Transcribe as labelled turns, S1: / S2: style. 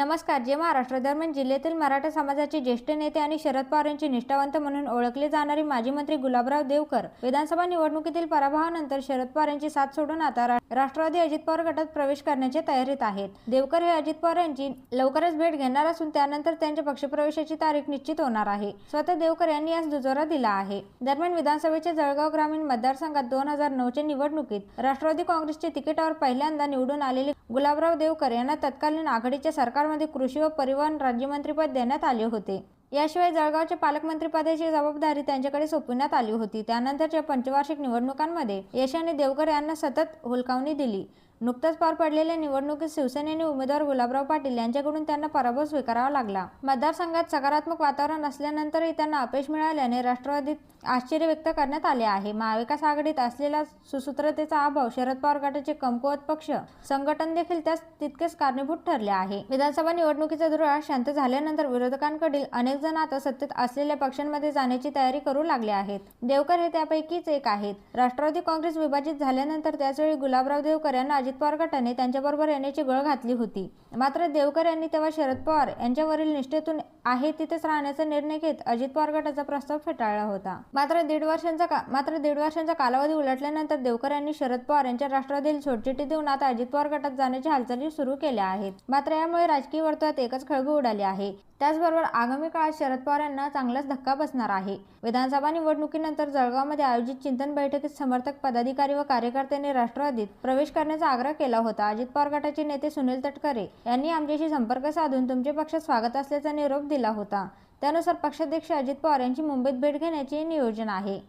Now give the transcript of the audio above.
S1: नमस्कार जे महाराष्ट्र दरम्यान जिल्ह्यातील मराठा समाजाचे ज्येष्ठ नेते आणि शरद पवार यांचे निष्ठावंत म्हणून ओळखले जाणारे माजी मंत्री गुलाबराव देवकर विधानसभा निवडणुकीतील पराभवानंतर शरद पवार यांची साथ सोडून आता राष्ट्रवादी अजित पवार गटात प्रवेश करण्याच्या तयारीत आहेत. देवकर हे अजित पवार यांची लवकरच भेट घेणार असून त्यानंतर त्यांच्या पक्षप्रवेशाची तारीख निश्चित होणार आहे. स्वतः देवकर यांनी यास दुजोरा दिला आहे. दरम्यान विधानसभेच्या जळगाव ग्रामीण मतदारसंघात दोन हजार नऊच्या निवडणुकीत राष्ट्रवादी काँग्रेसच्या तिकिटावर पहिल्यांदा निवडून आलेले गुलाबराव देवकर यांना तत्कालीन आघाडीच्या सरकार सरकारमध्ये कृषी व परिवहन राज्यमंत्रीपद देण्यात आले होते. याशिवाय जळगावच्या पालकमंत्रीपदाची जबाबदारी त्यांच्याकडे सोपविण्यात आली होती त्यानंतरच्या पंचवार्षिक निवडणुकांमध्ये यशाने देवकर यांना सतत हुलकावणी दिली. नुकताच पार पडलेल्या निवडणुकीत शिवसेनेने उमेदवार गुलाबराव पाटील यांच्याकडून त्यांना पराभव स्वीकारावा लागला. मतदारसंघात सकारात्मक वातावरण असल्यानंतरही त्यांना अपयश मिळाल्याने राष्ट्रवादीत आश्चर्य व्यक्त करण्यात आले आहे. महाविकास आघाडीत असलेला सुसूत्रतेचा अभाव शरद पवार गटाचे कमकुवत पक्ष संघटन देखील त्यास तितकेच कारणीभूत ठरले आहे. विधानसभा निवडणुकीचा धुरळा शांत झाल्यानंतर विरोधकांकडील अनेक जण आता सत्तेत असलेल्या पक्षांमध्ये जाण्याची तयारी करू लागले आहेत. देवकर हे त्यापैकीच एक आहेत. राष्ट्रवादी काँग्रेस विभाजित झाल्यानंतर त्याचवेळी गुलाबराव देवकर यांना अजित पवार गटाने त्यांच्याबरोबर येण्याची गळ घातली होती. मात्र देवकर यांनी तेव्हा शरद पवार यांच्यावरील निष्ठेतून आहे तिथेच राहण्याचा निर्णय घेत अजित पवार गटाचा प्रस्ताव फेटाळला होता. मात्र दीड वर्षांचा का मात्र दीड वर्षांचा कालावधी उलटल्यानंतर देवकर यांनी शरद पवार यांच्या राष्ट्रवादीला सोडचिठ्ठी देऊन आता अजित पवार गटात जाण्याच्या हालचाली सुरू केल्या आहेत. मात्र यामुळे राजकीय वर्तुळात एकच खळबळ उडाली आहे. त्याचबरोबर आगामी काळात शरद पवार यांना चांगलाच धक्का बसणार आहे. विधानसभा निवडणुकीनंतर जळगावमध्ये आयोजित चिंतन बैठकीत समर्थक पदाधिकारी व कार्यकर्त्यांनी राष्ट्रवादीत प्रवेश करण्याचा आग्रह केला होता. अजित पवार गटाचे नेते सुनील तटकरे यांनी आमच्याशी संपर्क साधून तुमचे पक्षात स्वागत असल्याचा निरोप दिला होता. त्यानुसार पक्षाध्यक्ष अजित पवार यांची मुंबईत भेट घेण्याचे नियोजन आहे.